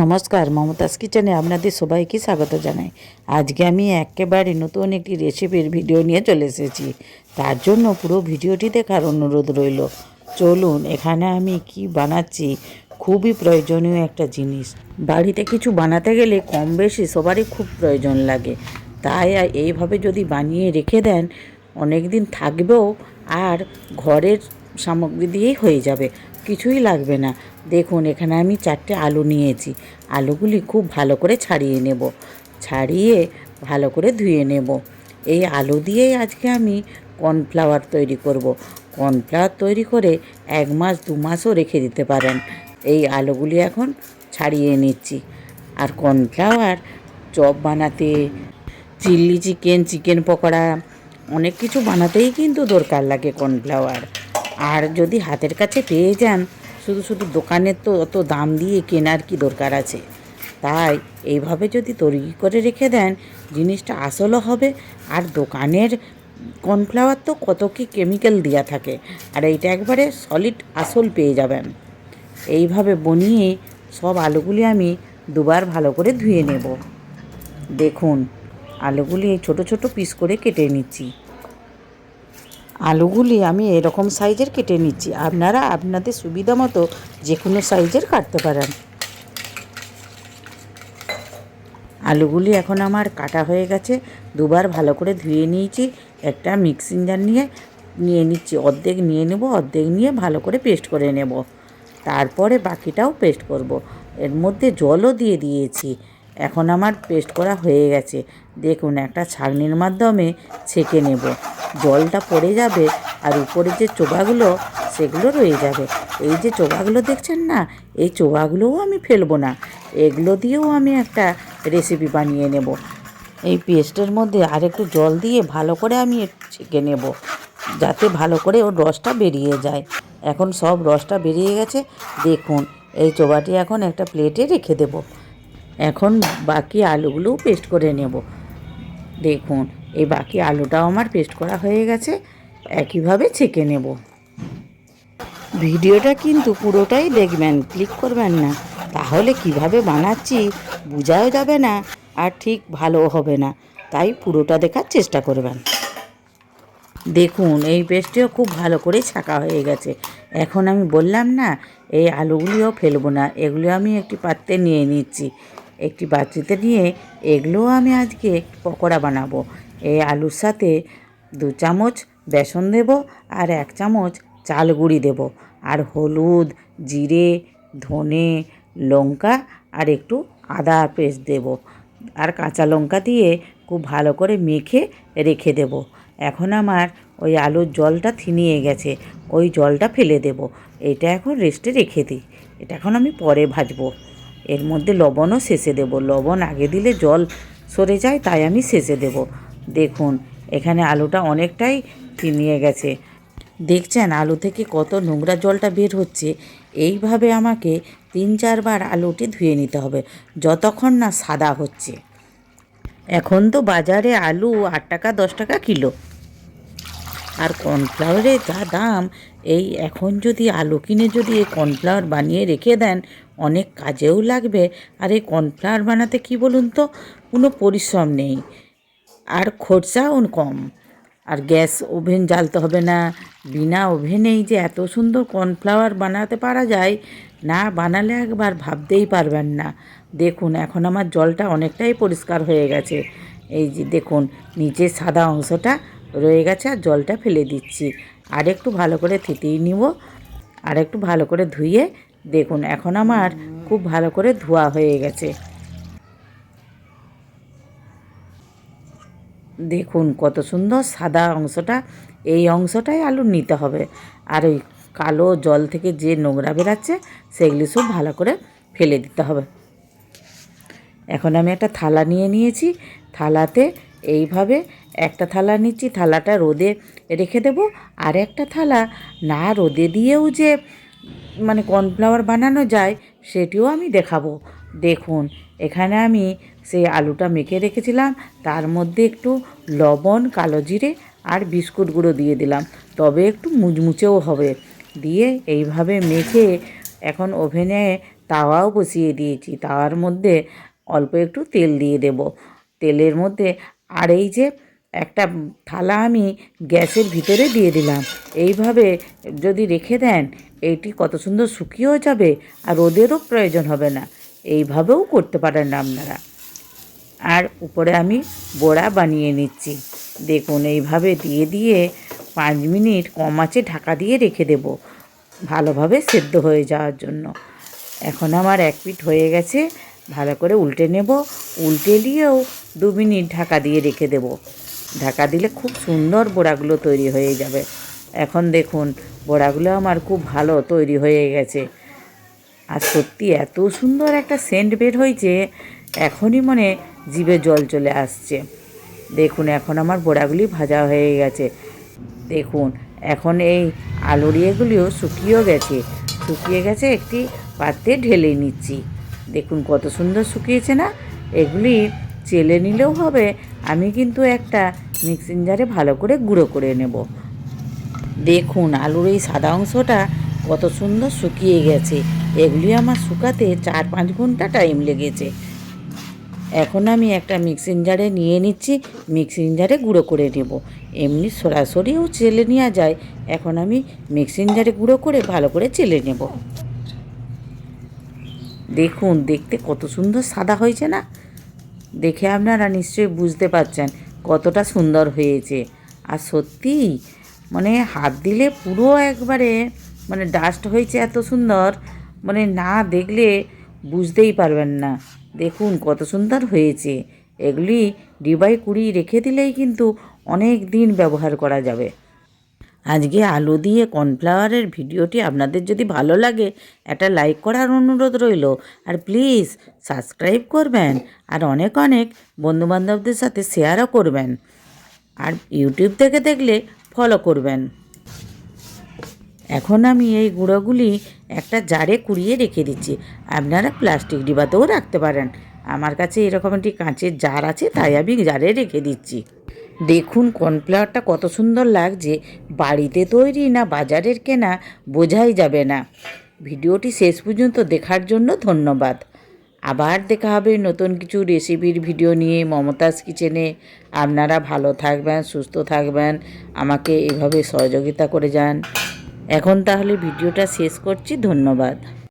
নমস্কার, মমতাজ কিচেনে আপনাদের সবাইকে স্বাগত জানাই। আজকে আমি একেবারে নতুন একটি রেসিপির ভিডিও নিয়ে চলে এসেছি। তার জন্য পুরো ভিডিওটি দেখার অনুরোধ রইল। চলুন, এখানে আমি কি বানাচ্ছি, খুবই প্রয়োজনীয় একটা জিনিস। বাড়িতে কিছু বানাতে গেলে কম বেশি সবারই খুব প্রয়োজন লাগে। তাই এইভাবে যদি বানিয়ে রেখে দেন অনেক দিন থাকবেও আর ঘরের সামগ্রী দিয়েই হয়ে যাবে। কিছুই লাগবে না। দেখুন, এখানে আমি চারটে আলু নিয়েছি। আলুগুলি খুব ভালো করে ছাড়িয়ে নেব। ছাড়িয়ে ভালো করে ধুয়ে নেব। এই আলু দিয়েই আজকে আমি কর্নফ্লাওয়ার তৈরি করব। কর্নফ্লাওয়ার তৈরি করে এক মাস, দু মাসও রেখে দিতে পারেন। এই আলুগুলি এখন ছাড়িয়ে নিচ্ছি। আর কর্নফ্লাওয়ার চপ বানাতে চিল্লি চিকেন চিকেন পকোড়া, অনেক কিছু বানাতেই কিন্তু দরকার লাগে কর্নফ্লাওয়ার। আর যদি হাতের কাছে পেয়ে যান, শুধু শুধু দোকানের তো অত দাম দিয়ে কেনার কি দরকার আছে? তাই এইভাবে যদি তৈরি করে রেখে দেন, জিনিসটা আসলও হবে আর দোকানের কর্নফ্লাওয়ার তো কত কি কেমিক্যাল দেওয়া থাকে, আর এইটা একবারে সলিড আসল পেয়ে যাবেন। এইভাবে বনিয়ে সব আলুগুলি আমি দুবার ভালো করে ধুয়ে নেব। দেখুন, আলুগুলি ছোট ছোট পিস করে কেটে নিচ্ছি। আলুগুলি আমি এরকম সাইজের কেটে নিচ্ছি। আপনারা আপনাদের সুবিধা মতো যে কোনো সাইজের কাটতে পারেন। আলুগুলি এখন আমার কাটা হয়ে গেছে। দুবার ভালো করে ধুয়ে নিয়েছি। একটা মিক্সিং জার নিয়ে নিয়ে নিচ্ছি। অর্ধেক নিয়ে নেব, অর্ধেক নিয়ে ভালো করে পেস্ট করে নেব। তারপরে বাকিটাও পেস্ট করব। এর মধ্যে জলও দিয়ে দিয়েছি। এখন আমার পেস্ট করা হয়ে গেছে। দেখুন, একটা ছাঁকনির মাধ্যমে ছেঁকে নেব। জলটা পড়ে যাবে আর উপরে যে চোবাগুলো সেগুলো রয়ে যাবে। এই যে চোবাগুলো দেখছেন না, এই চোবাগুলোও আমি ফেলব না। এগুলো দিয়েও আমি একটা রেসিপি বানিয়ে নেব। এই পেস্টের মধ্যে আর একটু জল দিয়ে ভালো করে আমি ছেঁকে নেব, যাতে ভালো করে ওর রসটা বেরিয়ে যায়। এখন সব রসটা বেরিয়ে গেছে। দেখুন, এই চোবাটি এখন একটা প্লেটে রেখে দেব। এখন বাকি আলুগুলোও পেস্ট করে নেব। দেখুন, এই বাকি আলুটাও আমার পেস্ট করা হয়ে গেছে, একইভাবে ছেঁকে নেব। ভিডিওটা কিন্তু পুরোটাই দেখবেন, ক্লিক করবেন না। তাহলে কীভাবে বানাচ্ছি বোঝাও যাবে না, আর ঠিক ভালো হবে না। তাই পুরোটা দেখার চেষ্টা করবেন। দেখুন, এই পেস্টটিও খুব ভালো করে ছাকা হয়ে গেছে। এখন আমি বললাম না, এই আলুগুলিও ফেলব না, এগুলো আমি একটি পাত্রে নিয়ে নিচ্ছি। একটি পাত্রিতে নিয়ে এগুলোও আমি আজকে পকোড়া বানাবো। এই আলুর সাথে দু চামচ বেসন দেব আর এক চামচ চাল গুঁড়ি দেব। আর হলুদ, জিরে, ধনে, লঙ্কা আর একটু আদা পেস্ট দেব। আর কাঁচা লঙ্কা দিয়ে খুব ভালো করে মেখে রেখে দেব। এখন আমার ওই আলুর জলটা থিনিয়ে গেছে, ওই জলটা ফেলে দেব। এটা এখন রেস্টে রেখে দিই। এটা এখন আমি পরে ভাজবো। এর মধ্যে লবণও শেষে দেব। লবণ আগে দিলে জল সরে যায়, তাই আমি শেষে দেব। দেখুন, এখানে আলুটা অনেকটাই থিনিয়ে গেছে। দেখছেন আলু থেকে কত নোংরা জলটা বের হচ্ছে? এইভাবে আমাকে তিন চারবার আলুটি ধুয়ে নিতে হবে, যতক্ষণ না সাদা হচ্ছে। এখন তো বাজারে আলু আট টাকা, দশ টাকা কিলো। আর কর্নফ্লাওয়ারের যা দাম, এই এখন যদি আলু কিনে যদি এই কর্নফ্লাওয়ার বানিয়ে রেখে দেন, অনেক কাজেও লাগবে। আর এই কর্নফ্লাওয়ার বানাতে কি বলুন তো? কোনো পরিশ্রম নেই। আর খরচাও কম। আর গ্যাস ওভেন জ্বালতে হবে না। বিনা ওভেনেই যে এত সুন্দর কর্নফ্লাওয়ার বানাতে পারা যায়, না বানালে একবার ভাবতেই পারবেন না। দেখুন, এখন আমার জলটা অনেকটাই পরিষ্কার হয়ে গেছে। এই যে দেখুন, নিচের সাদা অংশটা রয়ে গেছে আর জলটা ফেলে দিচ্ছি। আর একটু ভালো করে থেতেই নিব। আর একটু ভালো করে ধুয়ে দেখুন, এখন আমার খুব ভালো করে ধোয়া হয়ে গেছে। দেখুন কত সুন্দর সাদা অংশটা, এই অংশটাই আলু নিতে হবে। আর ওই কালো জল থেকে যে নোংরা বেরাচ্ছে, সেগুলি সব ভালো করে ফেলে দিতে হবে। এখন আমি একটা থালা নিয়ে নিয়েছি। থালাতে এইভাবে একটা থালা নিচ্ছি, থালাটা রোদে রেখে দেব। আর একটা থালা না রোদে দিয়েও যে মানে কর্নফ্লাওয়ার বানানো যায়, সেটিও আমি দেখাবো। দেখুন, এখানে আমি সেই আলুটা মেখে রেখেছিলাম। তার মধ্যে একটু লবণ, কালো জিরে আর বিস্কুট গুঁড়ো দিয়ে দিলাম। তবে একটু মুচমুচেও হবে। দিয়ে এইভাবে মেখে এখন ওভেনে তাওয়াও বসিয়ে দিয়েছি। তাওয়ার মধ্যে অল্প একটু তেল দিয়ে দেব। তেলের মধ্যে আর এই যে একটা থালা আমি গ্যাসের ভিতরে দিয়ে দিলাম। এইভাবে যদি রেখে দেন এইটি কত সুন্দর শুকিয়েও যাবে আর রোদেরও প্রয়োজন হবে না। এইভাবেও করতে পারেন আপনারা। আর উপরে আমি বড়া বানিয়ে নিচ্ছি। দেখুন, এইভাবে দিয়ে দিয়ে পাঁচ মিনিট কম আঁচে ঢাকা দিয়ে রেখে দেব। ভালোভাবে সেদ্ধ হয়ে যাওয়ার জন্য। এখন আমার এক পিঠ হয়ে গেছে। ভালো করে উল্টে নেব। উল্টে নিয়েও দু মিনিট ঢাকা দিয়ে রেখে দেব। ঢাকা দিলে খুব সুন্দর বড়াগুলো তৈরি হয়ে যাবে। এখন দেখুন, বড়াগুলো আমার খুব ভালো তৈরি হয়ে গেছে। আর সত্যি এত সুন্দর একটা সেন্ট বের হয়েছে, এখনই মনে জিভে জল চলে আসছে। দেখুন, এখন আমার বড়াগুলি ভাজা হয়ে গেছে। দেখুন, এখন এই আলুর ইয়েগুলিও শুকিয়েও গেছে। শুকিয়ে গেছে, একটি পাত্রে ঢেলে নিচ্ছি। দেখুন, কত সুন্দর শুকিয়েছে না? এগুলি চেলে নিলেও হবে। আমি কিন্তু একটা মিক্সিং জারে ভালো করে গুঁড়ো করে নেব। দেখুন, আলুর এই সাদা অংশটা কত সুন্দর শুকিয়ে গেছে। এগুলি আমার শুকাতে চার পাঁচ ঘণ্টা টাইম লেগেছে। এখন আমি একটা মিক্সিং জারে নিয়ে নিচ্ছি, মিক্সিং জারে গুঁড়ো করে নেব। এমনি সরাসরিও চেলে নেওয়া যায়। এখন আমি মিক্সিং জারে গুঁড়ো করে ভালো করে চেলে নেব। দেখুন, দেখতে কত সুন্দর সাদা হয়েছে না? দেখে আপনারা নিশ্চয়ই বুঝতে পারছেন কতটা সুন্দর হয়েছে। আর সত্যি মানে হাত দিলে পুরো একবারে মানে ডাস্ট হয়েছে এত সুন্দর মানে না দেখলে বুঝতেই পারবেন না। দেখুন কত সুন্দর হয়েছে। এগুলি ডিবাই কুড়ি রেখে দিলেই কিন্তু অনেক দিন ব্যবহার করা যাবে। আজকে আলু দিয়ে কর্নফ্লাওয়ারের ভিডিওটি আপনাদের যদি ভালো লাগে, একটা লাইক করার অনুরোধ রইল। আর প্লিজ সাবস্ক্রাইব করবেন আর অনেক অনেক বন্ধুবান্ধবদের সাথে শেয়ারও করবেন। আর ইউটিউব থেকে দেখলে ফলো করবেন। এখন আমি এই গুঁড়োগুলি একটা জারে কুড়িয়ে রেখে দিচ্ছি। আপনারা প্লাস্টিক ডিবাতেও রাখতে পারেন। আমার কাছে এরকম একটি কাঁচের জার আছে, তাই আমি জারে রেখে দিচ্ছি। দেখুন কর্নফ্লাওয়ারটা কত সুন্দর লাগছে। বাড়িতে তৈরি না বাজারের কেনা বোঝাই যাবে না। ভিডিওটি শেষ পর্যন্ত দেখার জন্য ধন্যবাদ। আবার দেখা হবে নতুন কিছু রেসিপির ভিডিও নিয়ে মমতাজ কিচেনে। আপনারা ভালো থাকবেন, সুস্থ থাকবেন, আমাকে এভাবে সহযোগিতা করে যান। এখন তাহলে ভিডিওটা শেষ করছি, ধন্যবাদ।